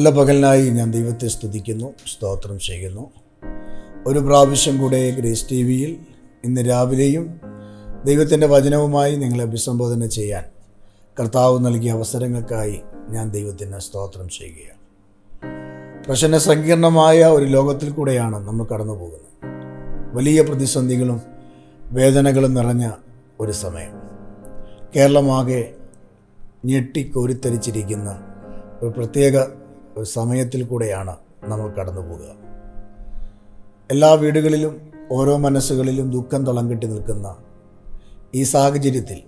നല്ല പകലിനായി ഞാൻ ദൈവത്തെ സ്തുതിക്കുന്നു സ്തോത്രം ചെയ്യുന്നു. ഒരു പ്രാവശ്യം കൂടെ ഗ്രേസ് ടി വിയിൽ ഇന്ന് രാവിലെയും ദൈവത്തിന്റെ വചനവുമായി നിങ്ങളെ അഭിസംബോധന ചെയ്യാൻ കർത്താവ് നൽകിയ അവസരങ്ങൾക്കായി ഞാൻ ദൈവത്തിന് സ്തോത്രം ചെയ്യുകയാണ്. പ്രശ്ന സങ്കീർണമായ ഒരു ലോകത്തിൽ കൂടെയാണ് നമ്മൾ കടന്നു പോകുന്നത് വലിയ പ്രതിസന്ധികളും വേദനകളും നിറഞ്ഞ ഒരു സമയം. കേരളമാകെ ഞെട്ടിക്കോരിത്തരിച്ചിരിക്കുന്ന ഒരു പ്രത്യേക സമയത്തിൽ കൂടെയാണ് നമ്മൾ കടന്നു പോകുക എല്ലാ വീടുകളിലും ഓരോ മനസ്സുകളിലും ദുഃഖം തളം കെട്ടി നിൽക്കുന്ന ഈ സാഹചര്യത്തിൽ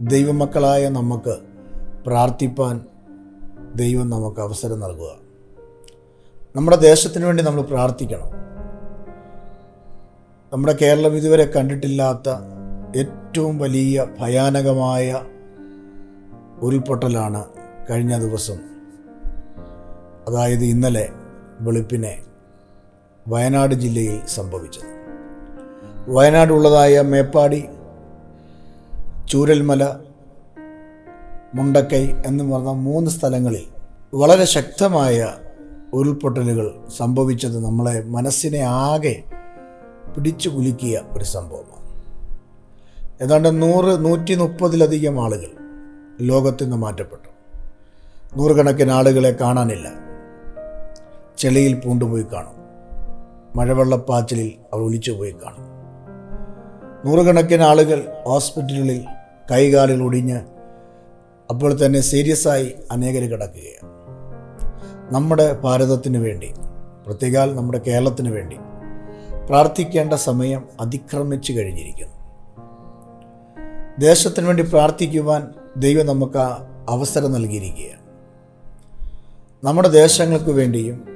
ദൈവമക്കളായ നമുക്ക് പ്രാർത്ഥിപ്പാൻ ദൈവം നമുക്ക് അവസരം നൽകുക. നമ്മുടെ ദേശത്തിന് വേണ്ടി നമ്മൾ പ്രാർത്ഥിക്കണം. നമ്മുടെ കേരളം ഇതുവരെ കണ്ടിട്ടില്ലാത്ത ഏറ്റവും വലിയ ഭയാനകമായ ഉരുൾപൊട്ടലാണ് കഴിഞ്ഞ ദിവസം അതായത് ഇന്നലെ വെളുപ്പിനെ വയനാട് ജില്ലയിൽ സംഭവിച്ചത്. വയനാടുള്ളതായ മേപ്പാടി ചൂരൽമല മുണ്ടക്കൈ എന്ന് പറഞ്ഞ മൂന്ന് സ്ഥലങ്ങളിൽ വളരെ ശക്തമായ ഉരുൾപൊട്ടലുകൾ സംഭവിച്ചത് നമ്മളെ മനസ്സിനെ ആകെ പിടിച്ചു കുലുക്കിയ ഒരു സംഭവമാണ്. ഏതാണ്ട് നൂറ് നൂറ്റി മുപ്പതിലധികം ആളുകൾ ലോകത്തു നിന്ന് മാറ്റപ്പെട്ടു. നൂറുകണക്കിന് ആളുകളെ കാണാനില്ല. ചെളിയിൽ പൂണ്ടുപോയി കാണും. മഴവെള്ളപ്പാച്ചിലിൽ അവർ ഒലിച്ചുപോയി കാണും. നൂറുകണക്കിന് ആളുകൾ ഹോസ്പിറ്റലുകളിൽ കൈകാലിൽ ഒടിഞ്ഞ് അപ്പോൾ തന്നെ സീരിയസ് ആയി അനേകർ കിടക്കുകയാണ്. നമ്മുടെ ഭാരതത്തിന് വേണ്ടി പ്രത്യേകാൽ നമ്മുടെ കേരളത്തിന് വേണ്ടി പ്രാർത്ഥിക്കേണ്ട സമയം അതിക്രമിച്ചു കഴിഞ്ഞിരിക്കുന്നു. ദേശത്തിന് വേണ്ടി പ്രാർത്ഥിക്കുവാൻ ദൈവം നമുക്ക് അവസരം നൽകിയിരിക്കുകയാണ്. നമ്മുടെ ദേശങ്ങൾക്ക് വേണ്ടിയും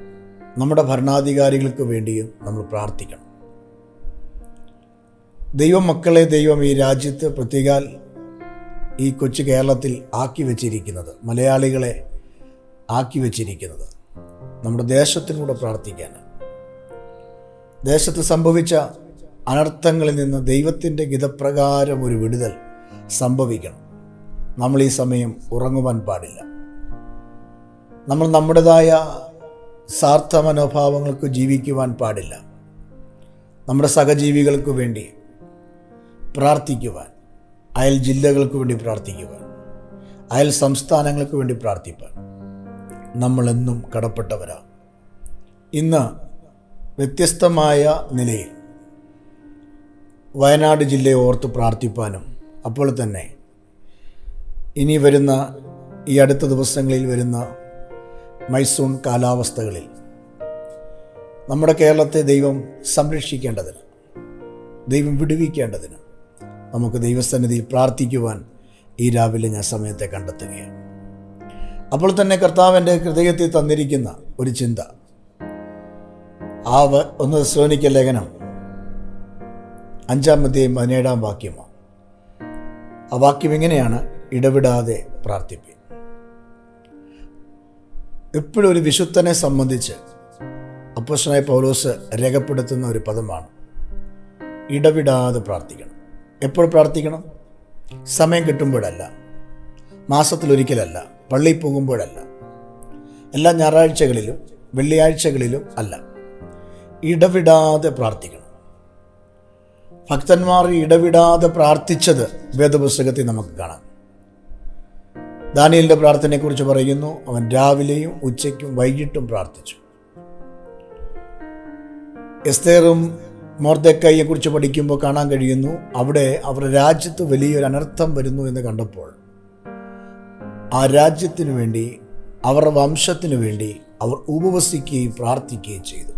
നമ്മുടെ ഭരണാധികാരികൾക്ക് വേണ്ടിയും നമ്മൾ പ്രാർത്ഥിക്കണം. ദൈവമക്കളെ ദൈവം ഈ രാജ്യത്ത് പ്രത്യേകാൽ ഈ കൊച്ചു കേരളത്തിൽ ആക്കി വച്ചിരിക്കുന്നത് മലയാളികളെ ആക്കി വച്ചിരിക്കുന്നത്. നമ്മുടെ ദേശത്തിനൂടെ പ്രാർത്ഥിക്കാൻ. ദേശത്ത് സംഭവിച്ച അനർത്ഥങ്ങളിൽ നിന്ന് ദൈവത്തിന്റെ ഗിതപ്രകാരം ഒരു വിടുതൽ സംഭവിക്കണം. നമ്മൾ ഈ സമയം ഉറങ്ങുവാൻ പാടില്ല. നമ്മൾ നമ്മുടേതായ സാർത്ഥ മനോഭാവങ്ങൾക്ക് ജീവിക്കുവാൻ പാടില്ല. നമ്മുടെ സഹജീവികൾക്ക് വേണ്ടി പ്രാർത്ഥിക്കുവാൻ അയൽ ജില്ലകൾക്ക് വേണ്ടി പ്രാർത്ഥിക്കുവാൻ അയൽ സംസ്ഥാനങ്ങൾക്ക് വേണ്ടി പ്രാർത്ഥിപ്പാൻ നമ്മളെന്നും കടപ്പെട്ടവരാ. ഇന്ന് വ്യത്യസ്തമായ നിലയിൽ വയനാട് ജില്ലയെ ഓർത്ത് പ്രാർത്ഥിപ്പാനും അപ്പോൾ തന്നെ ഇനി വരുന്ന ഈ അടുത്ത ദിവസങ്ങളിൽ വരുന്ന മൈസൂൺ കാലാവസ്ഥകളിൽ. നമ്മുടെ കേരളത്തെ ദൈവം സംരക്ഷിക്കേണ്ടതിന് ദൈവം വിടുവിക്കേണ്ടതിന് നമുക്ക് ദൈവസന്നിധിയിൽ പ്രാർത്ഥിക്കുവാൻ ഈ രാവിലെ ഞാൻ സമയത്തെ കണ്ടെത്തുകയാണ്. അപ്പോൾ തന്നെ കർത്താവിന്റെ ഹൃദയത്തിൽ തന്നിരിക്കുന്ന ഒരു ചിന്ത. ആ ഒന്ന് സോനിക്ക ലേഖനം അഞ്ചാമത്തെയും പതിനേഴാം വാക്യമാണ്. ആ വാക്യം ഇങ്ങനെയാണ് ഇടവിടാതെ പ്രാർത്ഥിപ്പി എപ്പോഴും ഒരു വിശുദ്ധനെ സംബന്ധിച്ച് അപ്പശനായ പൗലോസ് രേഖപ്പെടുത്തുന്ന ഒരു പദമാണ്. ഇടവിടാതെ പ്രാർത്ഥിക്കണം. എപ്പോൾ പ്രാർത്ഥിക്കണം? സമയം കിട്ടുമ്പോഴല്ല. മാസത്തിലൊരിക്കലല്ല. പള്ളിയിൽ പോകുമ്പോഴല്ല. എല്ലാ ഞായറാഴ്ചകളിലും വെള്ളിയാഴ്ചകളിലും അല്ല. ഇടവിടാതെ പ്രാർത്ഥിക്കണം. ഭക്തന്മാർ ഇടവിടാതെ പ്രാർത്ഥിച്ചത് വേദപുസ്തകത്തിൽ നമുക്ക് കാണാം. ദാനിയലിന്റെ പ്രാർത്ഥനയെക്കുറിച്ച് പറയുന്നു. അവൻ രാവിലെയും ഉച്ചയ്ക്കും വൈകിട്ടും പ്രാർത്ഥിച്ചു. എസ്തേറും മോർദക്കയെ കുറിച്ച് പഠിക്കുമ്പോൾ കാണാൻ കഴിയുന്നു അവിടെ അവരുടെ രാജ്യത്ത് വലിയൊരു അനർത്ഥം വരുന്നു എന്ന് കണ്ടപ്പോൾ ആ രാജ്യത്തിനു വേണ്ടി അവരുടെ വംശത്തിനു വേണ്ടി അവർ ഉപവസിക്കുകയും പ്രാർത്ഥിക്കുകയും ചെയ്തു.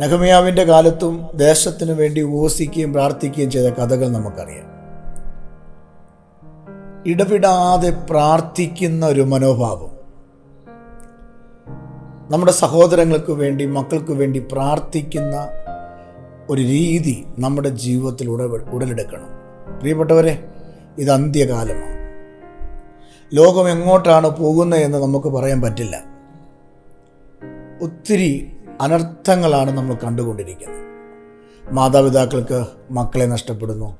നഹമിയാവിന്റെ കാലത്തും ദേശത്തിനു വേണ്ടി ഉപവസിക്കുകയും പ്രാർത്ഥിക്കുകയും ചെയ്ത കഥകൾ നമുക്കറിയാം. ഇടവിടാതെ പ്രാർത്ഥിക്കുന്ന ഒരു മനോഭാവം. നമ്മുടെ സഹോദരങ്ങൾക്ക് വേണ്ടി മക്കൾക്ക് വേണ്ടി പ്രാർത്ഥിക്കുന്ന ഒരു രീതി നമ്മുടെ ജീവിതത്തിൽ ഉട ഉടലെടുക്കണം. പ്രിയപ്പെട്ടവരെ ഇത് അന്ത്യകാലമാണ്. ലോകം എങ്ങോട്ടാണ് പോകുന്നത് എന്ന് നമുക്ക് പറയാൻ പറ്റില്ല. ഒത്തിരി അനർത്ഥങ്ങളാണ് നമ്മൾ കണ്ടുകൊണ്ടിരിക്കുന്നത്. മാതാപിതാക്കൾക്ക് മക്കളെ നഷ്ടപ്പെടുന്നു.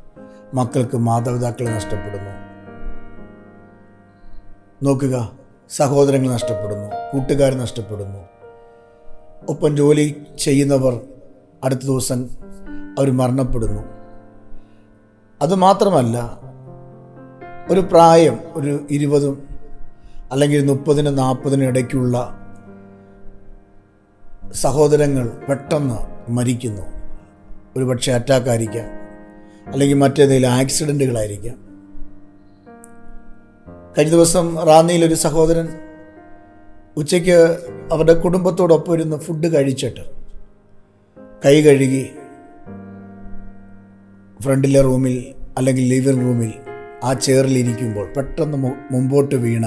മക്കൾക്ക് മാതാപിതാക്കളെ നഷ്ടപ്പെടുന്നു. നോക്കുക. സഹോദരങ്ങൾ നഷ്ടപ്പെടുന്നു. കൂട്ടുകാർ നഷ്ടപ്പെടുന്നു. ഒപ്പം ജോലി ചെയ്യുന്നവർ അടുത്ത ദിവസം അവർ മരണപ്പെടുന്നു. അതുമാത്രമല്ല ഒരു പ്രായം ഒരു ഇരുപതും അല്ലെങ്കിൽ മുപ്പതിന് നാൽപ്പതിന് ഇടയ്ക്കുള്ള സഹോദരങ്ങൾ പെട്ടെന്ന് മരിക്കുന്നു. ഒരുപക്ഷെ അറ്റാക്കായിരിക്കാം അല്ലെങ്കിൽ മറ്റേതെങ്കിലും ആക്സിഡന്റുകളായിരിക്കാം കഴിഞ്ഞ ദിവസം റാന്നിയിലൊരു സഹോദരൻ ഉച്ചയ്ക്ക് അവരുടെ കുടുംബത്തോടൊപ്പം ഇരുന്ന് ഫുഡ് കഴിച്ചിട്ട് കൈ കഴുകി ഫ്രണ്ടിലെ റൂമിൽ അല്ലെങ്കിൽ ലിവിംഗ് റൂമിൽ ആ ചെയറിലിരിക്കുമ്പോൾ പെട്ടെന്ന് മുമ്പോട്ട് വീണ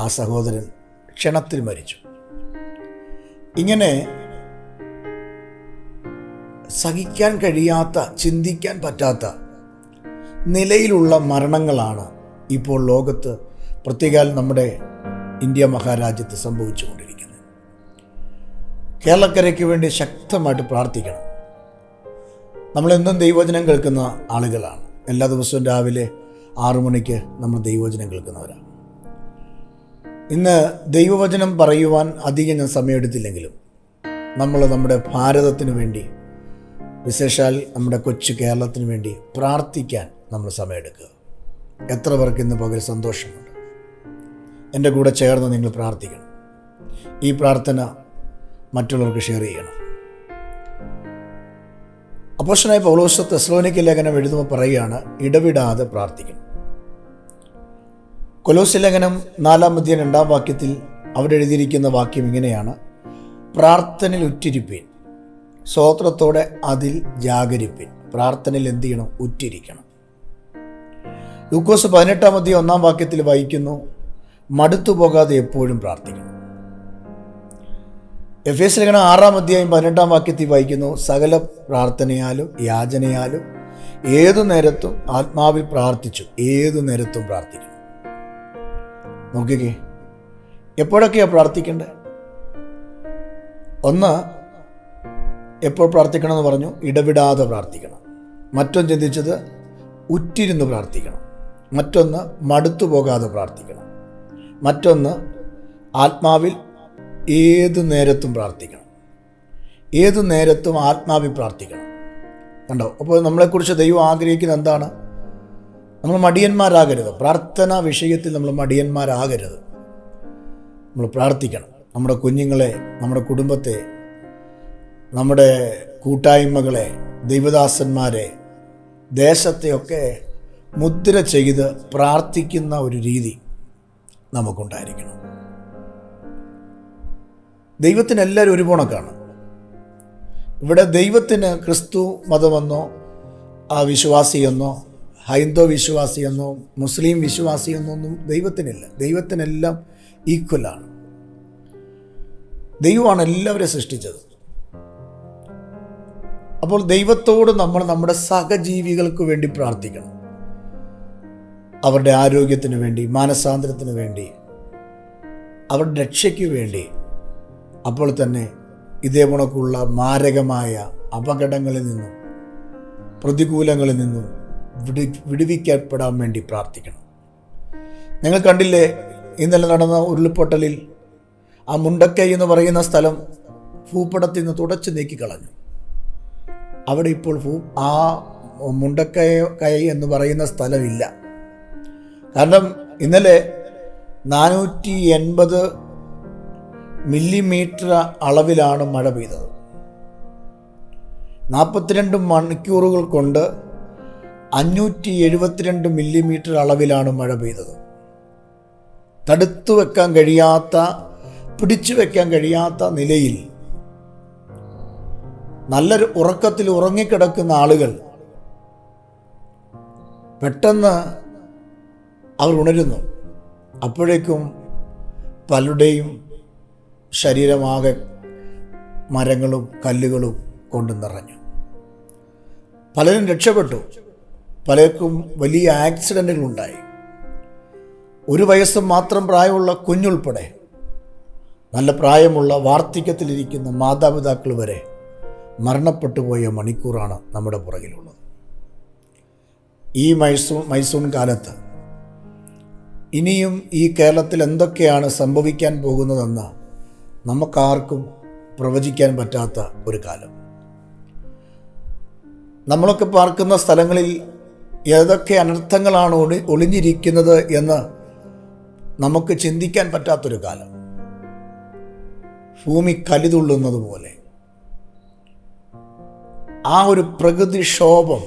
ആ സഹോദരൻ ക്ഷണത്തിൽ മരിച്ചു. ഇങ്ങനെ സഹിക്കാൻ കഴിയാത്ത ചിന്തിക്കാൻ പറ്റാത്ത നിലയിലുള്ള മരണങ്ങളാണ് ഇപ്പോൾ ലോകത്ത് പ്രത്യേകാൽ നമ്മുടെ ഇന്ത്യ മഹാരാജ്യത്ത് സംഭവിച്ചുകൊണ്ടിരിക്കുന്നത് കേരളക്കരയ്ക്ക് വേണ്ടി ശക്തമായിട്ട് പ്രാർത്ഥിക്കണം. നമ്മളെന്നും ദൈവവചനം കേൾക്കുന്ന ആളുകളാണ്. എല്ലാ ദിവസവും രാവിലെ ആറു മണിക്ക് നമ്മൾ ദൈവവചനം കേൾക്കുന്നവരാണ്. ഇന്ന് ദൈവവചനം പറയുവാൻ അധികം ഞാൻ സമയമെടുത്തില്ലെങ്കിലും നമ്മൾ നമ്മുടെ ഭാരതത്തിന് വേണ്ടി വിശേഷാൽ നമ്മുടെ കൊച്ചു കേരളത്തിന് വേണ്ടി പ്രാർത്ഥിക്കാൻ നമ്മൾ സമയമെടുക്കുക. എത്ര പേർക്ക് ഇന്ന് പകൽ സന്തോഷമുണ്ട്? എന്റെ കൂടെ ചേർന്ന് നിങ്ങൾ പ്രാർത്ഥിക്കണം. ഈ പ്രാർത്ഥന മറ്റുള്ളവർക്ക് ഷെയർ ചെയ്യണം. അപ്പോഷനായ പൗലോസ് തെസ്ലോനിക്ക് ലേഖനം എഴുതുമ്പോൾ പറയുകയാണ് ഇടവിടാതെ പ്രാർത്ഥിക്കണം. കൊലോസ് ലേഖനം നാലാം മധ്യം രണ്ടാം വാക്യത്തിൽ അവിടെ എഴുതിയിരിക്കുന്ന വാക്യം ഇങ്ങനെയാണ് പ്രാർത്ഥനയിൽ ഉറ്റിരിപ്പീൻ സ്വോത്രത്തോടെ അതിൽ ജാഗരിപ്പിൻ. പ്രാർത്ഥനയിൽ എന്ത് ചെയ്യണം? ഉറ്റിരിക്കണം. ലൂക്കോസ് പതിനെട്ടാം അധ്യായം ഒന്നാം വാക്യത്തിൽ വായിക്കുന്നു മടുത്തു പോകാതെ എപ്പോഴും പ്രാർത്ഥിക്കണം എഫ് എസ് ലേഖനം ആറാം അധ്യായം പതിനെട്ടാം വാക്യത്തിൽ വായിക്കുന്നു സകല പ്രാർത്ഥനയാലും യാചനയാലും ഏതു നേരത്തും ആത്മാവിൽ പ്രാർത്ഥിച്ചു ഏതു നേരത്തും പ്രാർത്ഥിക്കണം നോക്കിക്കേ എപ്പോഴൊക്കെയാണ് പ്രാർത്ഥിക്കേണ്ടത്? ഒന്ന് എപ്പോൾ പ്രാർത്ഥിക്കണം എന്ന് പറഞ്ഞു? ഇടവിടാതെ പ്രാർത്ഥിക്കണം. മറ്റൊന്ന് ചിന്തിച്ചത് ഉറ്റിരുന്ന് പ്രാർത്ഥിക്കണം. മറ്റൊന്ന് മടുത്തു പോകാതെ പ്രാർത്ഥിക്കണം. മറ്റൊന്ന് ആത്മാവിൽ ഏതു നേരത്തും പ്രാർത്ഥിക്കണം. ഏതു നേരത്തും ആത്മാവിൽ പ്രാർത്ഥിക്കണം. കണ്ടോ? അപ്പോൾ നമ്മളെക്കുറിച്ച് ദൈവം ആഗ്രഹിക്കുന്നത് എന്താണ്? നമ്മൾ മടിയന്മാരാകരുത്. പ്രാർത്ഥന വിഷയത്തിൽ നമ്മൾ മടിയന്മാരാകരുത്. നമ്മൾ പ്രാർത്ഥിക്കണം. നമ്മുടെ കുഞ്ഞുങ്ങളെ നമ്മുടെ കുടുംബത്തെ നമ്മുടെ കൂട്ടായ്മകളെ ദൈവദാസന്മാരെ ദേശത്തെയൊക്കെ മുദ്ര ചെയ്ത് പ്രാർത്ഥിക്കുന്ന ഒരു രീതി നമുക്കുണ്ടായിരിക്കണം. ദൈവത്തിന് എല്ലാവരും ഒരു പോണക്കാണ് ഇവിടെ ദൈവത്തിന് ക്രിസ്തു മതമെന്നോ ആ വിശ്വാസിയെന്നോ ഹൈന്ദവ വിശ്വാസിയെന്നോ മുസ്ലിം വിശ്വാസിയെന്നോ ഒന്നും ദൈവത്തിനില്ല. ദൈവത്തിനെല്ലാം ഈക്വലാണ്. ദൈവമാണ് എല്ലാവരെയും സൃഷ്ടിച്ചത്. അപ്പോൾ ദൈവത്തോട് നമ്മൾ നമ്മുടെ സഹജീവികൾക്ക് വേണ്ടി പ്രാർത്ഥിക്കണം. അവരുടെ ആരോഗ്യത്തിന് വേണ്ടി മാനസാന്തരത്തിന് വേണ്ടി അവരുടെ രക്ഷയ്ക്ക് വേണ്ടി. അപ്പോൾ തന്നെ ഇതേ കണക്കുള്ള മാരകമായ അപകടങ്ങളിൽ നിന്നും പ്രതികൂലങ്ങളിൽ നിന്നും വിടി വിടുവിക്കപ്പെടാൻ വേണ്ടി പ്രാർത്ഥിക്കണം. നിങ്ങൾ കണ്ടില്ലേ ഇന്നലെ നടന്ന ഉരുൾപൊട്ടലിൽ ആ മുണ്ടക്കൈ എന്ന് പറയുന്ന സ്ഥലം ഭൂപടത്തിൽ നിന്ന് തുടച്ചു നീക്കിക്കളഞ്ഞു അവിടെ ഇപ്പോൾ ഭൂ ആ മുണ്ടക്കൈ കൈ എന്ന് പറയുന്ന സ്ഥലമില്ല. കാരണം ഇന്നലെ നാനൂറ്റി എൺപത് മില്ലിമീറ്റർ അളവിലാണ് മഴ പെയ്തത്. നാൽപ്പത്തിരണ്ട് മണിക്കൂറുകൾ കൊണ്ട് അഞ്ഞൂറ്റി എഴുപത്തിരണ്ട് മില്ലിമീറ്റർ അളവിലാണ് മഴ പെയ്തത്. തടുത്തു വെക്കാൻ കഴിയാത്ത പിടിച്ചു വെക്കാൻ കഴിയാത്ത നിലയിൽ നല്ലൊരു ഉറക്കത്തിൽ ഉറങ്ങിക്കിടക്കുന്ന ആളുകൾ പെട്ടെന്ന് അവർ ഉണരുന്നു. അപ്പോഴേക്കും പലരുടെയും ശരീരമാകെ മരങ്ങളും കല്ലുകളും കൊണ്ട് നിറഞ്ഞു. പലരും രക്ഷപ്പെട്ടു. പലർക്കും വലിയ ആക്സിഡന്റുകൾ ഉണ്ടായി. ഒരു വയസ്സ് മാത്രം പ്രായമുള്ള കുഞ്ഞുൾപ്പെടെ നല്ല പ്രായമുള്ള വാർദ്ധക്യത്തിലിരിക്കുന്ന മാതാപിതാക്കൾ വരെ മരണപ്പെട്ടു പോയ മണിക്കൂറാണ് നമ്മുടെ പുറകിലുള്ളത്. ഈ മൈസൂൺ മൈസൂൺ കാലത്ത് ഇനിയും ഈ കേരളത്തിൽ എന്തൊക്കെയാണ് സംഭവിക്കാൻ പോകുന്നതെന്ന് നമുക്കാർക്കും പ്രവചിക്കാൻ പറ്റാത്ത ഒരു കാലം. നമ്മളൊക്കെ പാർക്കുന്ന സ്ഥലങ്ങളിൽ ഏതൊക്കെ അനർത്ഥങ്ങളാണ് ഒളി ഒളിഞ്ഞിരിക്കുന്നത് എന്ന് നമുക്ക് ചിന്തിക്കാൻ പറ്റാത്തൊരു കാലം. ഭൂമി കലിതുള്ളുന്നത് പോലെ. ആ ഒരു പ്രകൃതിക്ഷോഭം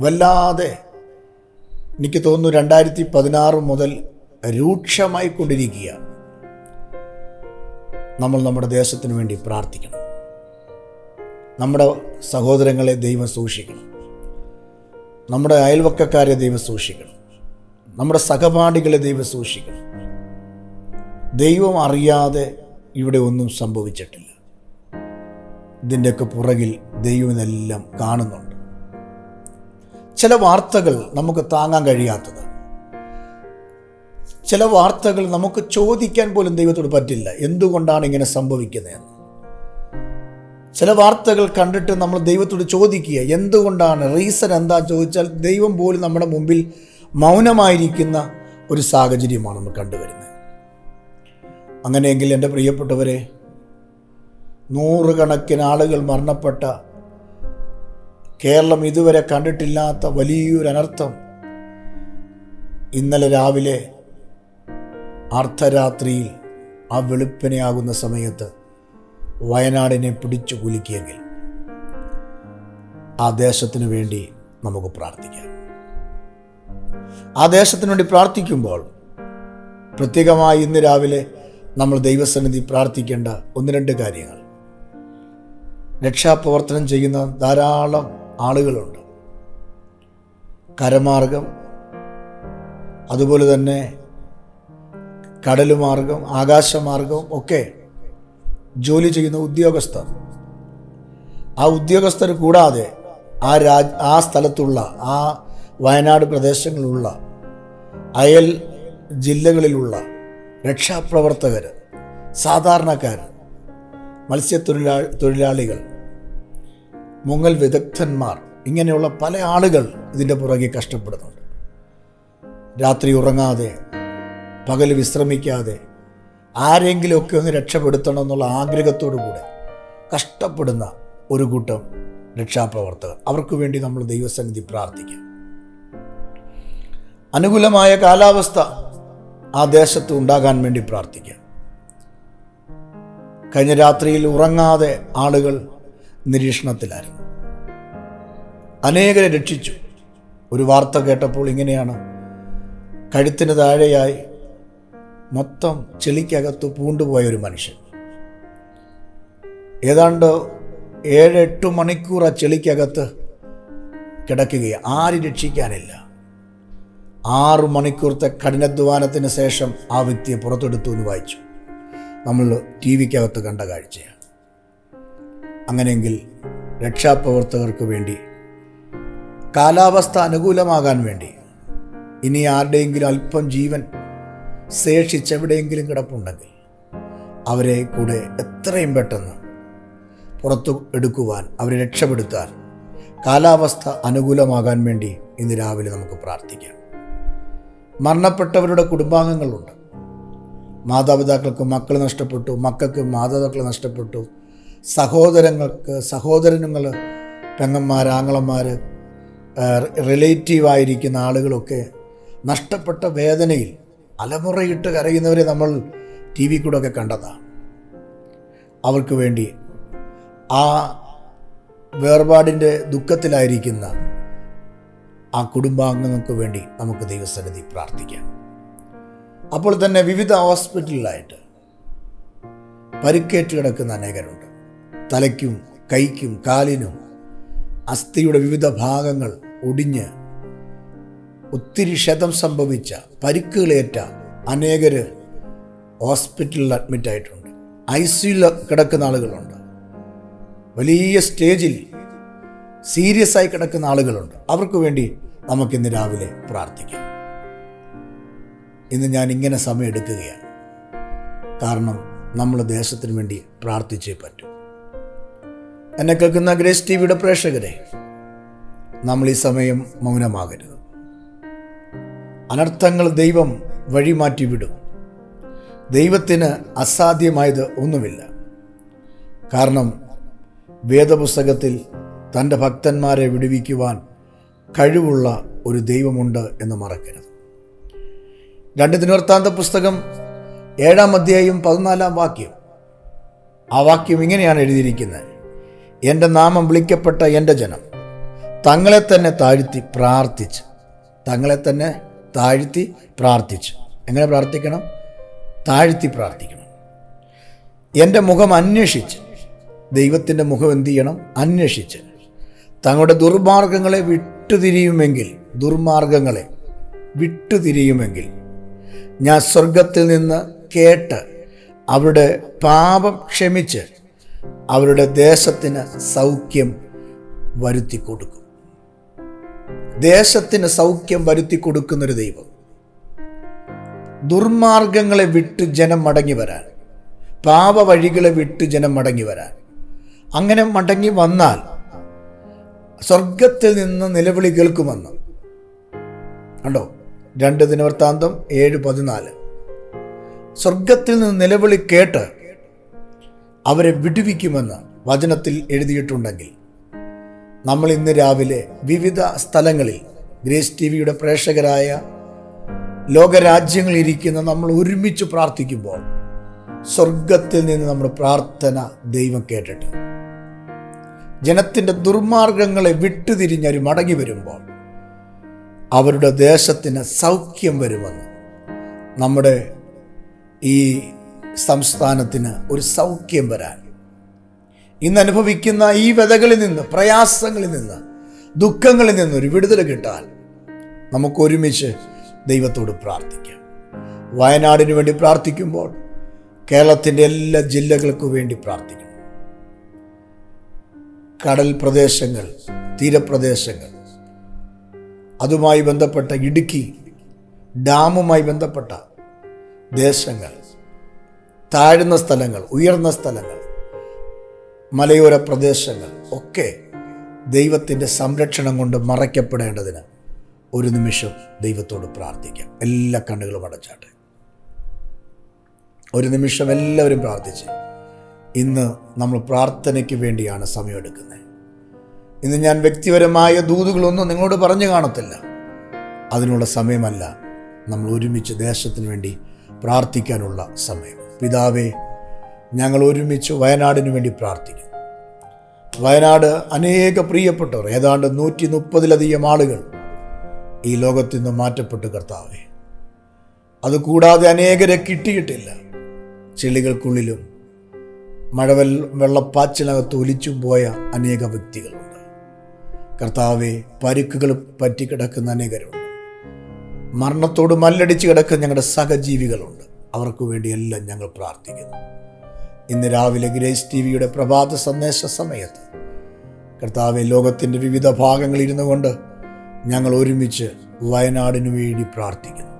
വല്ലാതെ എനിക്ക് തോന്നുന്നു രണ്ടായിരത്തി പതിനാറ് മുതൽ രൂക്ഷമായി കൊണ്ടിരിക്കുക നമ്മൾ നമ്മുടെ ദേശത്തിന് വേണ്ടി പ്രാർത്ഥിക്കണം. നമ്മുടെ സഹോദരങ്ങളെ ദൈവം സൂക്ഷിക്കണം. നമ്മുടെ അയൽവക്കക്കാരെ ദൈവം സൂക്ഷിക്കണം. നമ്മുടെ സഹപാഠികളെ ദൈവം സൂക്ഷിക്കണം. ദൈവം അറിയാതെ ഇവിടെ ഒന്നും സംഭവിച്ചിട്ടില്ല. ഇതിന്റെയൊക്കെ പുറകിൽ ദൈവം ഇതെല്ലാം കാണുന്നുണ്ട്. ചില വാർത്തകൾ നമുക്ക് താങ്ങാൻ കഴിയാത്തത് ചില വാർത്തകൾ നമുക്ക് ചോദിക്കാൻ പോലും ദൈവത്തോട് പറ്റില്ല. എന്തുകൊണ്ടാണ് ഇങ്ങനെ സംഭവിക്കുന്നതെന്ന്? ചില വാർത്തകൾ കണ്ടിട്ട് നമ്മൾ ദൈവത്തോട് ചോദിക്കുക എന്തുകൊണ്ടാണ്? റീസൺ എന്താ ചോദിച്ചാൽ ദൈവം പോലും നമ്മുടെ മുമ്പിൽ മൗനമായിരിക്കുന്ന ഒരു സാഹചര്യമാണ് നമ്മൾ കണ്ടുവരുന്നത്. അങ്ങനെയെങ്കിൽ എന്റെ പ്രിയപ്പെട്ടവരെ നൂറുകണക്കിന് ആളുകൾ മരണപ്പെട്ട കേരളം ഇതുവരെ കണ്ടിട്ടില്ലാത്ത വലിയൊരു അനർത്ഥം ഇന്നലെ രാവിലെ അർദ്ധരാത്രിയിൽ ആ വെളുപ്പിനെയാകുന്ന സമയത്ത് വയനാടിനെ പിടിച്ചു കുലുക്കിയെങ്കിൽ ആ ദേശത്തിനു വേണ്ടി നമുക്ക് പ്രാർത്ഥിക്കാം. ആ ദേശത്തിനു വേണ്ടി പ്രാർത്ഥിക്കുമ്പോൾ പ്രത്യേകമായി ഇന്ന് രാവിലെ നമ്മൾ ദൈവസന്നിധി പ്രാർത്ഥിക്കേണ്ട ഒന്ന് രണ്ട് കാര്യങ്ങൾ. രക്ഷാപ്രവർത്തനം ചെയ്യുന്ന ധാരാളം ആളുകളുണ്ട്. കരമാർഗം അതുപോലെ തന്നെ കടലുമാർഗം ആകാശമാർഗം ഒക്കെ ജോലി ചെയ്യുന്ന ഉദ്യോഗസ്ഥർ. ആ ഉദ്യോഗസ്ഥർ കൂടാതെ ആ രാജ് ആ സ്ഥലത്തുള്ള ആ വയനാട് പ്രദേശങ്ങളിലുള്ള അയൽ ജില്ലകളിലുള്ള രക്ഷാപ്രവർത്തകർ സാധാരണക്കാർ മത്സ്യത്തൊഴിലാ തൊഴിലാളികൾ മുങ്ങൽ വിദഗ്ധന്മാർ ഇങ്ങനെയുള്ള പല ആളുകൾ ഇതിന്റെ പുറകെ കഷ്ടപ്പെടുന്നുണ്ട്. രാത്രി ഉറങ്ങാതെ പകൽ വിശ്രമിക്കാതെ ആരെങ്കിലുമൊക്കെ ഒന്ന് രക്ഷപ്പെടുത്തണം എന്നുള്ള ആഗ്രഹത്തോടു കൂടെ കഷ്ടപ്പെടുന്ന ഒരു കൂട്ടം രക്ഷാപ്രവർത്തകർ. അവർക്ക് വേണ്ടി നമ്മൾ ദൈവസന്നിധി പ്രാർത്ഥിക്കാം. അനുകൂലമായ കാലാവസ്ഥ ആ ദേശത്ത് ഉണ്ടാകാൻ വേണ്ടി പ്രാർത്ഥിക്കാം. കഴിഞ്ഞ രാത്രിയിൽ ഉറങ്ങാതെ ആളുകൾ നിരീക്ഷണത്തിലായിരുന്നു. അനേകരെ രക്ഷിച്ചു. ഒരു വാർത്ത കേട്ടപ്പോൾ ഇങ്ങനെയാണ്. കഴുത്തിന് താഴെയായി മൊത്തം ചെളിക്കകത്ത് പൂണ്ടുപോയ ഒരു മനുഷ്യൻ. ഏതാണ്ട് ഏഴ് എട്ട് മണിക്കൂർ ആ ചെളിക്കകത്ത് കിടക്കുകയാണ്. ആരും രക്ഷിക്കാനില്ല. ആറു മണിക്കൂർത്തെ കഠിനാധ്വാനത്തിന് ശേഷം ആ വ്യക്തിയെ പുറത്തെടുത്തു എന്ന് വായിച്ചു. നമ്മൾ ടി വിക്കകത്ത് കണ്ട കാഴ്ചയാണ്. അങ്ങനെയെങ്കിൽ രക്ഷാപ്രവർത്തകർക്ക് വേണ്ടി കാലാവസ്ഥ അനുകൂലമാകാൻ വേണ്ടി ഇനി ആരുടെയെങ്കിലും അല്പം ജീവൻ ശേഷിച്ചെവിടെയെങ്കിലും കിടപ്പുണ്ടെങ്കിൽ അവരെ കൂടെ എത്രയും പെട്ടെന്ന് പുറത്തു എടുക്കുവാൻ അവരെ രക്ഷപ്പെടുത്താൻ കാലാവസ്ഥ അനുകൂലമാകാൻ വേണ്ടി ഇന്ന് രാവിലെ നമുക്ക് പ്രാർത്ഥിക്കാം. മരണപ്പെട്ടവരുടെ കുടുംബാംഗങ്ങളുണ്ട്. മാതാപിതാക്കൾക്ക് മക്കൾ നഷ്ടപ്പെട്ടു മക്കൾക്ക് മാതാപിതാക്കൾ നഷ്ടപ്പെട്ടു സഹോദരങ്ങൾക്ക് സഹോദരങ്ങൾ പെങ്ങന്മാർ ആങ്ങളന്മാർ റിലേറ്റീവായിരിക്കുന്ന ആളുകളൊക്കെ നഷ്ടപ്പെട്ട വേദനയിൽ അലമുറയിട്ട് കരയുന്നവരെ നമ്മൾ ടി വി കൂടെ ഒക്കെ കണ്ടതാണ് അവർക്ക് വേണ്ടി ആ വേർപാടിന്റെ ദുഃഖത്തിലായിരിക്കുന്ന ആ കുടുംബാംഗങ്ങൾക്ക് വേണ്ടി നമുക്ക് ദൈവസന്നിധി പ്രാർത്ഥിക്കാം. അപ്പോൾ തന്നെ വിവിധ ഹോസ്പിറ്റലിലായിട്ട് പരിക്കേറ്റ് കിടക്കുന്ന അനേകരുണ്ട്. തലയ്ക്കും കൈക്കും കാലിനും അസ്ഥിയുടെ വിവിധ ഭാഗങ്ങൾ ഒടിഞ്ഞ് ഒത്തിരി ക്ഷതം സംഭവിച്ച പരിക്കുകളേറ്റ അനേകർ ഹോസ്പിറ്റലിൽ അഡ്മിറ്റ് ആയിട്ടുണ്ട്. ഐ സിയിൽ കിടക്കുന്ന ആളുകളുണ്ട്. വലിയ സ്റ്റേജിൽ സീരിയസ് ആയി കിടക്കുന്ന ആളുകളുണ്ട്. അവർക്ക് വേണ്ടി നമുക്കിന്ന് രാവിലെ പ്രാർത്ഥിക്കാം. ഇന്ന് ഞാൻ ഇങ്ങനെ സമയം എടുക്കുകയാണ്. കാരണം നമ്മൾ ദേശത്തിന് വേണ്ടി പ്രാർത്ഥിച്ചേ പറ്റൂ. എന്നെ കേൾക്കുന്ന ഗ്രേസ് ടി വിയുടെ പ്രേക്ഷകരെ നമ്മൾ ഈ സമയം മൗനമാകരുത്. അനർത്ഥങ്ങൾ ദൈവം വഴിമാറ്റിവിടും. ദൈവത്തിന് അസാധ്യമായത് ഒന്നുമില്ല. കാരണം വേദപുസ്തകത്തിൽ തന്റെ ഭക്തന്മാരെ വിടുവിക്കുവാൻ കഴിവുള്ള ഒരു ദൈവമുണ്ട് എന്ന് മറക്കരുത്. രണ്ട് ദിനവൃത്താന്ത പുസ്തകം ഏഴാം അധ്യായം പതിനാലാം വാക്യം. ആ വാക്യം ഇങ്ങനെയാണ് എഴുതിയിരിക്കുന്നത്. എന്റെ നാമം വിളിക്കപ്പെട്ട എന്റെ ജനം തങ്ങളെ തന്നെ താഴ്ത്തി പ്രാർത്ഥിച്ച് തങ്ങളെ തന്നെ താഴ്ത്തി പ്രാർത്ഥിച്ചു. എങ്ങനെ പ്രാർത്ഥിക്കണം? താഴ്ത്തി പ്രാർത്ഥിക്കണം. എന്റെ മുഖം അന്വേഷിച്ച്. ദൈവത്തിന്റെ മുഖം എന്ത് ചെയ്യണം? അന്വേഷിച്ച്. തങ്ങളുടെ ദുർമാർഗങ്ങളെ വിട്ടുതിരിയുമെങ്കിൽ ദുർമാർഗങ്ങളെ വിട്ടുതിരിയുമെങ്കിൽ ഞാൻ സ്വർഗത്തിൽ നിന്ന് കേട്ട് അവരുടെ പാപം ക്ഷമിച്ച് അവരുടെ ദേശത്തിന് സൗഖ്യം വരുത്തി കൊടുക്കും ദേശത്തിന് സൗഖ്യം വരുത്തി കൊടുക്കുന്നൊരു ദൈവം. ദുർമാർഗങ്ങളെ വിട്ട് ജനം മടങ്ങി വരാൻ പാപവഴികളെ വിട്ട് ജനം മടങ്ങി വരാൻ. അങ്ങനെ മടങ്ങി വന്നാൽ സ്വർഗത്തിൽ നിന്ന് നിലവിളി കേൾക്കുമെന്ന്. കണ്ടോ? രണ്ട് ദിനവൃത്താന്തം ഏഴ് പതിനാല്. സ്വർഗത്തിൽ നിന്ന് നിലവിളി കേട്ട് അവരെ വിടുവിക്കുമെന്ന് വചനത്തിൽ എഴുതിയിട്ടുണ്ടെങ്കിൽ നമ്മൾ ഇന്ന് രാവിലെ വിവിധ സ്ഥലങ്ങളിൽ ഗ്രേസ് ടി വിയുടെ പ്രേക്ഷകരായ ലോകരാജ്യങ്ങളിരിക്കുന്ന നമ്മൾ ഒരുമിച്ച് പ്രാർത്ഥിക്കുമ്പോൾ സ്വർഗത്തിൽ നിന്ന് നമ്മുടെ പ്രാർത്ഥന ദൈവം കേട്ടിട്ട് ജനത്തിന്റെ ദുർമാർഗങ്ങളെ വിട്ടുതിരിഞ്ഞൊരു മടങ്ങി വരുമ്പോൾ അവരുടെ ദേശത്തിന് സൗഖ്യം വരുമെന്ന് നമ്മുടെ ഈ സംസ്ഥാനത്തിന് ഒരു സൗഖ്യം വരാൻ ഇന്ന് അനുഭവിക്കുന്ന ഈ വ്യതകളിൽ നിന്ന് പ്രയാസങ്ങളിൽ നിന്ന് ദുഃഖങ്ങളിൽ നിന്ന് ഒരു വിടുതൽ കിട്ടാൻ നമുക്ക് ഒരുമിച്ച് ദൈവത്തോട് പ്രാർത്ഥിക്കാം. വയനാടിന് വേണ്ടി പ്രാർത്ഥിക്കുമ്പോൾ കേരളത്തിന്റെ എല്ലാ ജില്ലകൾക്കും വേണ്ടി പ്രാർത്ഥിക്കണം കടൽ പ്രദേശങ്ങൾ തീരപ്രദേശങ്ങൾ അതുമായി ബന്ധപ്പെട്ട ഇടുക്കി ഡാമുമായി ബന്ധപ്പെട്ട ദേശങ്ങൾ താഴ്ന്ന സ്ഥലങ്ങൾ ഉയർന്ന സ്ഥലങ്ങൾ മലയോര പ്രദേശങ്ങൾ ഒക്കെ ദൈവത്തിന്റെ സംരക്ഷണം കൊണ്ട് മറയ്ക്കപ്പെടേണ്ടതിന് ഒരു നിമിഷം ദൈവത്തോട് പ്രാർത്ഥിക്കാം. എല്ലാ കണ്ണുകളും അടച്ചാട്ടെ. ഒരു നിമിഷം എല്ലാവരും പ്രാർത്ഥിച്ച്. ഇന്ന് നമ്മൾ പ്രാർത്ഥനയ്ക്ക് വേണ്ടിയാണ് സമയമെടുക്കുന്നത്. ഇന്ന് ഞാൻ വ്യക്തിപരമായ ദൂതുകളൊന്നും നിങ്ങളോട് പറഞ്ഞു കാണത്തില്ല. അതിനുള്ള സമയമല്ല നമ്മൾ ഒരുമിച്ച് ദേശത്തിന് വേണ്ടി പ്രാർത്ഥിക്കാനുള്ള സമയം. പിതാവേ ഞങ്ങൾ ഒരുമിച്ച് വയനാടിനു വേണ്ടി പ്രാർത്ഥിക്കും. വയനാട് അനേക പ്രിയപ്പെട്ടവർ ഏതാണ്ട് നൂറ്റി മുപ്പതിലധികം ആളുകൾ ഈ ലോകത്തു നിന്ന് മാറ്റപ്പെട്ട് കർത്താവേ. അതുകൂടാതെ അനേകരെ കിട്ടിയിട്ടില്ല. ചെളികൾക്കുള്ളിലും മഴവെൽ വെള്ളപ്പാച്ചിനകത്ത് ഒലിച്ചും പോയ അനേക വ്യക്തികളുണ്ട്. കർത്താവെ പരുക്കുകൾ പറ്റിക്കിടക്കുന്ന അനേകരുണ്ട്. മരണത്തോട് മല്ലടിച്ച് കിടക്കുന്ന ഞങ്ങളുടെ സഹജീവികളുണ്ട്. അവർക്ക് വേണ്ടിയെല്ലാം ഞങ്ങൾ പ്രാർത്ഥിക്കുന്നു. ഇന്ന് രാവിലെ ഗ്രേസ് ടി വിയുടെ പ്രഭാത സന്ദേശ സമയത്ത് കർത്താവെ ലോകത്തിന്റെ വിവിധ ഭാഗങ്ങളിൽ ഇരുന്നു കൊണ്ട് ഞങ്ങൾ ഒരുമിച്ച് വയനാടിനു വേണ്ടി പ്രാർത്ഥിക്കുന്നു.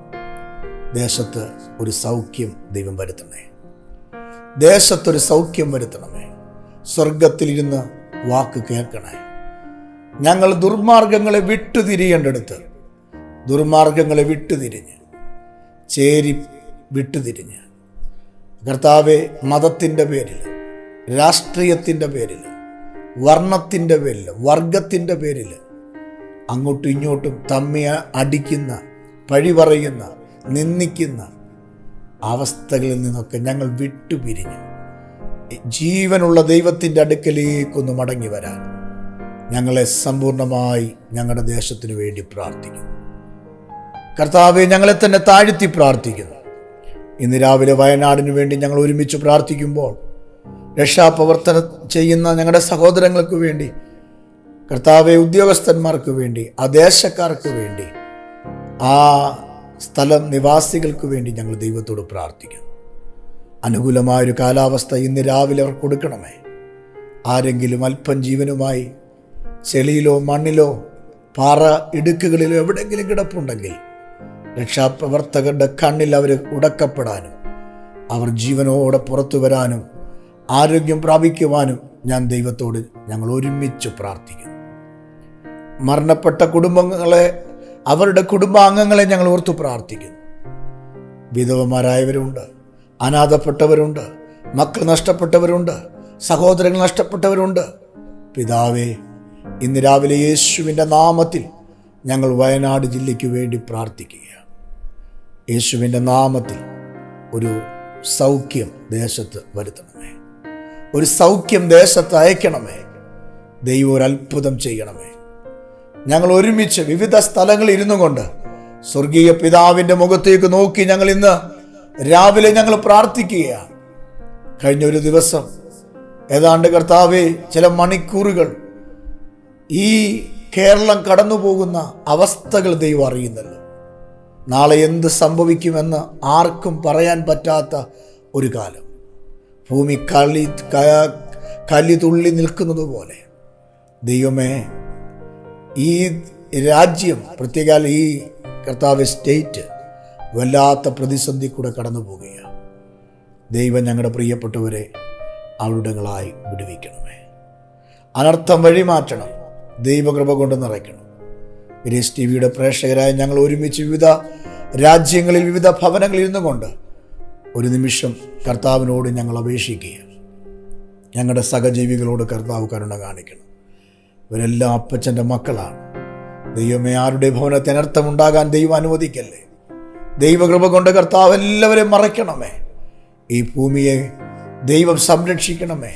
ദേശത്ത് ഒരു സൗഖ്യം ദൈവം വരുത്തണേ ദേശത്തൊരു സൗഖ്യം വരുത്തണമേ. സ്വർഗത്തിലിരുന്ന് വാക്ക് കേൾക്കണേ ഞങ്ങൾ ദുർമാർഗങ്ങളെ വിട്ടുതിരിയേണ്ടടുത്ത് ദുർമാർഗങ്ങളെ വിട്ടുതിരിഞ്ഞ് ചേരി വിട്ടുതിരിഞ്ഞ് കർത്താവെ മതത്തിന്റെ പേരിൽ രാഷ്ട്രീയത്തിന്റെ പേരിൽ വർണത്തിന്റെ പേരിൽ വർഗത്തിന്റെ പേരിൽ അങ്ങോട്ടും ഇങ്ങോട്ടും തമ്മിയ അടിക്കുന്ന പഴി പറയുന്ന നിന്ദിക്കുന്ന അവസ്ഥകളിൽ നിന്നൊക്കെ ഞങ്ങൾ വിട്ടുപിരിഞ്ഞു. ജീവനുള്ള ദൈവത്തിന്റെ അടുക്കലേക്കൊന്ന് മടങ്ങി വരാൻ ഞങ്ങളെ സമ്പൂർണമായി ഞങ്ങളുടെ ദേശത്തിനു വേണ്ടി പ്രാർത്ഥിക്കുന്നു. കർത്താവെ ഞങ്ങളെ തന്നെ താഴ്ത്തി പ്രാർത്ഥിക്കുന്നു. ഇന്ന് രാവിലെ വയനാടിനു വേണ്ടി ഞങ്ങൾ ഒരുമിച്ച് പ്രാർത്ഥിക്കുമ്പോൾ രക്ഷാപ്രവർത്തനം ചെയ്യുന്ന ഞങ്ങളുടെ സഹോദരങ്ങൾക്ക് വേണ്ടി കർത്താവെ ഉദ്യോഗസ്ഥന്മാർക്ക് വേണ്ടി ആ ദേശക്കാർക്ക് വേണ്ടി ആ സ്ഥലം നിവാസികൾക്ക് വേണ്ടി ഞങ്ങൾ ദൈവത്തോട് പ്രാർത്ഥിക്കുന്നു. അനുകൂലമായൊരു കാലാവസ്ഥ ഇന്ന് രാവിലെ അവർ കൊടുക്കണമേ. ആരെങ്കിലും അല്പം ജീവനുമായി ചെളിയിലോ മണ്ണിലോ പാറ ഇടുക്കുകളിലോ എവിടെയെങ്കിലും കിടപ്പുണ്ടെങ്കിൽ രക്ഷാപ്രവർത്തകരുടെ കണ്ണിൽ അവർ ഉടക്കപ്പെടാനും അവർ ജീവനോടെ പുറത്തു വരാനും ആരോഗ്യം പ്രാപിക്കുവാനും ഞാൻ ദൈവത്തോട് ഞങ്ങൾ ഒരുമിച്ച് പ്രാർത്ഥിക്കുന്നു. മരണപ്പെട്ട കുടുംബങ്ങളെ അവരുടെ കുടുംബാംഗങ്ങളെ ഞങ്ങൾ ഓർത്തു പ്രാർത്ഥിക്കുന്നു. വിധവമാരായവരുണ്ട് അനാഥപ്പെട്ടവരുണ്ട് മക്കൾ നഷ്ടപ്പെട്ടവരുണ്ട് സഹോദരങ്ങൾ നഷ്ടപ്പെട്ടവരുണ്ട്. പിതാവേ ഇന്ന് രാവിലെ യേശുവിന്റെ നാമത്തിൽ ഞങ്ങൾ വയനാട് ജില്ലയ്ക്ക് വേണ്ടി പ്രാർത്ഥിക്കുക യേശുവിന്റെ നാമത്തിൽ ഒരു സൗഖ്യം ദേശത്ത് വരുത്തണമേ. ഒരു സൗഖ്യം ദേശത്ത് അയക്കണമേ. ദൈവം ഒരു അത്ഭുതം ചെയ്യണമേ. ഞങ്ങൾ ഒരുമിച്ച് വിവിധ സ്ഥലങ്ങളിൽ ഇരുന്നു കൊണ്ട് സ്വർഗീയ പിതാവിന്റെ മുഖത്തേക്ക് നോക്കി ഞങ്ങൾ ഇന്ന് രാവിലെ ഞങ്ങൾ പ്രാർത്ഥിക്കുകയാണ്. കഴിഞ്ഞ ഒരു ദിവസം ഏതാണ്ട് കർത്താവെ ചില മണിക്കൂറുകൾ ഈ കേരളം കടന്നു പോകുന്ന അവസ്ഥകൾ ദൈവം അറിയുന്നല്ലോ. നാളെ എന്ത് സംഭവിക്കുമെന്ന് ആർക്കും പറയാൻ പറ്റാത്ത ഒരു കാലം. ഭൂമി കളി കലി തുള്ളി നിൽക്കുന്നത് പോലെ. ദൈവമേ ഈ രാജ്യം പ്രത്യേക ഈ കർത്താവ് സ്റ്റേറ്റ് വല്ലാത്ത പ്രതിസന്ധി കൂടെ കടന്നു പോവുകയാണ്. ദൈവം ഞങ്ങളുടെ പ്രിയപ്പെട്ടവരെ അവിടങ്ങളായി വിടുവിക്കണമേ. അനർത്ഥം വഴി മാറ്റണം ദൈവകൃപ കൊണ്ട് നിറയ്ക്കണം. ഗ്രേസ് ടി വിയുടെ പ്രേക്ഷകരായ ഞങ്ങൾ ഒരുമിച്ച് വിവിധ രാജ്യങ്ങളിൽ വിവിധ ഭവനങ്ങളിൽ ഇരുന്നു കൊണ്ട് ഒരു നിമിഷം കർത്താവിനോട് ഞങ്ങൾ അപേക്ഷിക്കുക ഞങ്ങളുടെ സഹജീവികളോട് കർത്താവ് കരുണ കാണിക്കണം. ഇവരെല്ലാം അപ്പച്ചന്റെ മക്കളാണ്. ദൈവമേ ആരുടെ ഭവനത്തെ അനർത്ഥമുണ്ടാകാൻ ദൈവം അനുവദിക്കല്ലേ? ദൈവകൃപ കൊണ്ട് കർത്താവ് എല്ലാവരെയും മറയ്ക്കണമേ. ഈ ഭൂമിയെ ദൈവം സംരക്ഷിക്കണമേ.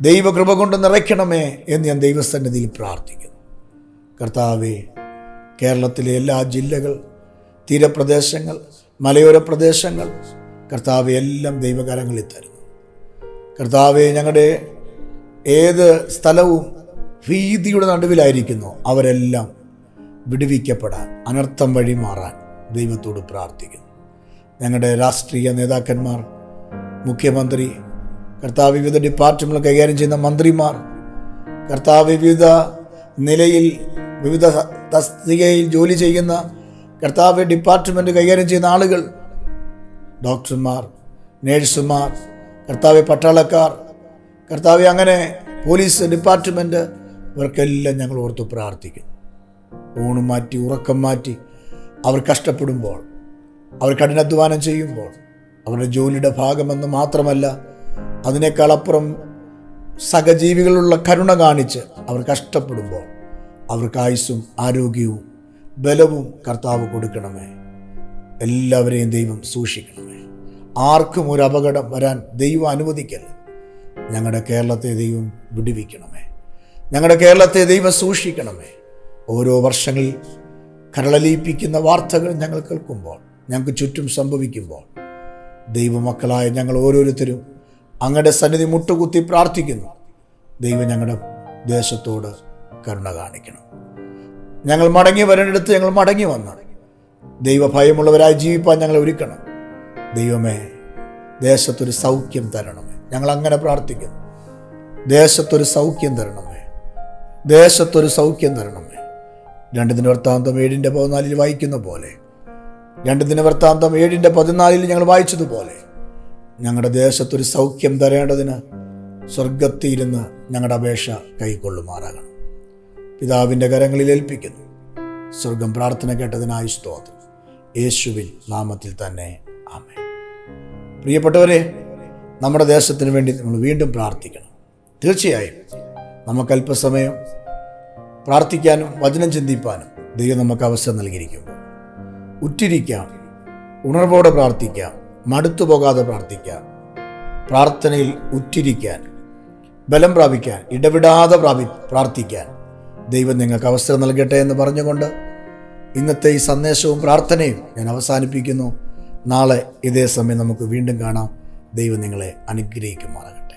ദൈവകൃപ കൊണ്ട് നിറയ്ക്കണമേ എന്ന് ഞാൻ ദൈവസന്നിധിയിൽ പ്രാർത്ഥിക്കുന്നു. കർത്താവെ കേരളത്തിലെ എല്ലാ ജില്ലകൾ തീരപ്രദേശങ്ങൾ മലയോര പ്രദേശങ്ങൾ കർത്താവ് എല്ലാം ദൈവകരങ്ങളിൽ തരുന്നു. കർത്താവ് ഞങ്ങളുടെ ഏത് സ്ഥലവും ഭീതിയുടെ നടുവിലായിരിക്കുന്നു. അവരെല്ലാം വിടുവിക്കപ്പെടാൻ അനർത്ഥം വഴി മാറാൻ ദൈവത്തോട് പ്രാർത്ഥിക്കുന്നു. ഞങ്ങളുടെ രാഷ്ട്രീയ നേതാക്കന്മാർ മുഖ്യമന്ത്രി കർത്താവ് വിവിധ ഡിപ്പാർട്ട്മെന്റുകൾ കൈകാര്യം ചെയ്യുന്ന മന്ത്രിമാർ കർത്താവ് വിവിധ നിലയിൽ വിവിധ തസ്തികയിൽ ജോലി ചെയ്യുന്ന കർത്താവ് ഡിപ്പാർട്ട്മെന്റ് കൈകാര്യം ചെയ്യുന്ന ആളുകൾ ഡോക്ടർമാർ നേഴ്സുമാർ കർത്താവ് പട്ടാളക്കാർ കർത്താവ് അങ്ങനെ പോലീസ് ഡിപ്പാർട്ട്മെന്റ് ഇവർക്കെല്ലാം ഞങ്ങൾ ഓർത്ത് പ്രാർത്ഥിക്കും. ഊണ് മാറ്റി ഉറക്കം മാറ്റി അവർ കഷ്ടപ്പെടുമ്പോൾ അവർ കഠിനാധ്വാനം ചെയ്യുമ്പോൾ അവരുടെ ജോലിയുടെ ഭാഗമെന്ന് മാത്രമല്ല അതിനേക്കാളപ്പുറം സഹജീവികളുള്ള കരുണ കാണിച്ച് അവർ കഷ്ടപ്പെടുമ്പോൾ അവർക്ക് ആയുസ്സും ആരോഗ്യവും ബലവും കർത്താവ് കൊടുക്കണമേ. എല്ലാവരെയും ദൈവം സൂക്ഷിക്കണമേ. ആർക്കും ഒരു അപകടം വരാൻ ദൈവം അനുവദിക്കല്ല ഞങ്ങളുടെ കേരളത്തെ ദൈവം വിടുവിക്കണമേ. ഞങ്ങളുടെ കേരളത്തെ ദൈവം സൂക്ഷിക്കണമേ. ഓരോ വർഷങ്ങളിൽ കരളലിയിപ്പിക്കുന്ന വാർത്തകൾ ഞങ്ങൾ കേൾക്കുമ്പോൾ ഞങ്ങൾക്ക് ചുറ്റും സംഭവിക്കുമ്പോൾ ദൈവമക്കളായ ഞങ്ങൾ ഓരോരുത്തരും അങ്ങയുടെ സന്നിധി മുട്ടുകുത്തി പ്രാർത്ഥിക്കുന്നു. ദൈവം ഞങ്ങളുടെ ദേശത്തോട് കരുണ കാണിക്കണം. ഞങ്ങൾ മടങ്ങി വരേണ്ടടുത്ത് ഞങ്ങൾ മടങ്ങി വന്നു. ദൈവഭയമുള്ളവരായി ജീവിപ്പാൻ ഞങ്ങളെ ഒരുക്കണം. ദൈവമേ ദേശത്തൊരു സൗഖ്യം തരണമേ. ഞങ്ങൾ അങ്ങനെ പ്രാർത്ഥിക്കുന്നു ദേശത്തൊരു സൗഖ്യം തരണമേ. ദേശത്തൊരു സൗഖ്യം തരണമേ. രണ്ട് ദിനവൃത്താന്തം ഏഴിന്റെ പതിനാലിൽ വായിക്കുന്ന പോലെ രണ്ട് ദിനവൃത്താന്തം ഏഴിന്റെ പതിനാലിൽ ഞങ്ങൾ വായിച്ചതുപോലെ ഞങ്ങളുടെ ദേശത്തൊരു സൗഖ്യം തരേണ്ടതിന് സ്വർഗത്തിയിരുന്ന് ഞങ്ങളുടെ അപേക്ഷ കൈക്കൊള്ളുമാറാകണം. പിതാവിന്റെ കരങ്ങളിൽ ഏൽപ്പിക്കുന്നു. സ്വർഗം പ്രാർത്ഥന കേട്ടതിനായി സ്തോത്രം. യേശുവിൻ നാമത്തിൽ തന്നെ ആമേ പ്രിയപ്പെട്ടവരെ നമ്മുടെ ദേശത്തിന് വേണ്ടി നമ്മൾ വീണ്ടും പ്രാർത്ഥിക്കണം. തീർച്ചയായും നമുക്ക് അല്പസമയം പ്രാർത്ഥിക്കാനും വചനം ചിന്തിപ്പാനും ദൈവം നമുക്ക് അവസരം നൽകിയിരിക്കുന്നു. ഉറ്റിരിക്കാം ഉണർവോടെ പ്രാർത്ഥിക്കാം മടുത്തു പോകാതെ പ്രാർത്ഥിക്കാം. പ്രാർത്ഥനയിൽ ഉറ്റിരിക്കാൻ ബലം പ്രാപിക്കാൻ ഇടവിടാതെ പ്രാപി പ്രാർത്ഥിക്കാൻ ദൈവം നിങ്ങൾക്ക് അവസരം നൽകട്ടെ എന്ന് പറഞ്ഞുകൊണ്ട് ഇന്നത്തെ ഈ സന്ദേശവും പ്രാർത്ഥനയും ഞാൻ അവസാനിപ്പിക്കുന്നു. നാളെ ഇതേ സമയം നമുക്ക് വീണ്ടും കാണാം. ദൈവം നിങ്ങളെ അനുഗ്രഹിക്കുമാറാകട്ടെ.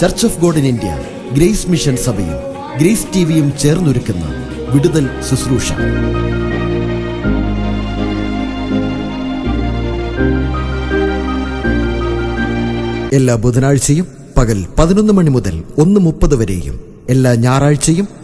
Church of god in India grace mission സഭയും ഗ്രേസ് ടിവിയും ചേർന്നൊരുക്കുന്ന വിടുതൽ ശുശ്രൂഷ. എല്ലാ ബുധനാഴ്ചയും പകൽ പതിനൊന്ന് മണി മുതൽ ഒന്ന് മുപ്പത് വരെയും എല്ലാ ഞായറാഴ്ചയും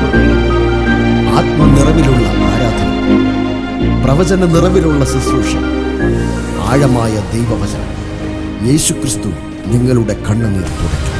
ആത്മനിറവിലുള്ള ആരാധന. പ്രവചന നിറവിലുള്ള ശുശ്രൂഷ. ആഴമായ ദൈവവചനം. യേശുക്രിസ്തു നിങ്ങളുടെ കണ്ണുനീർ തുടരും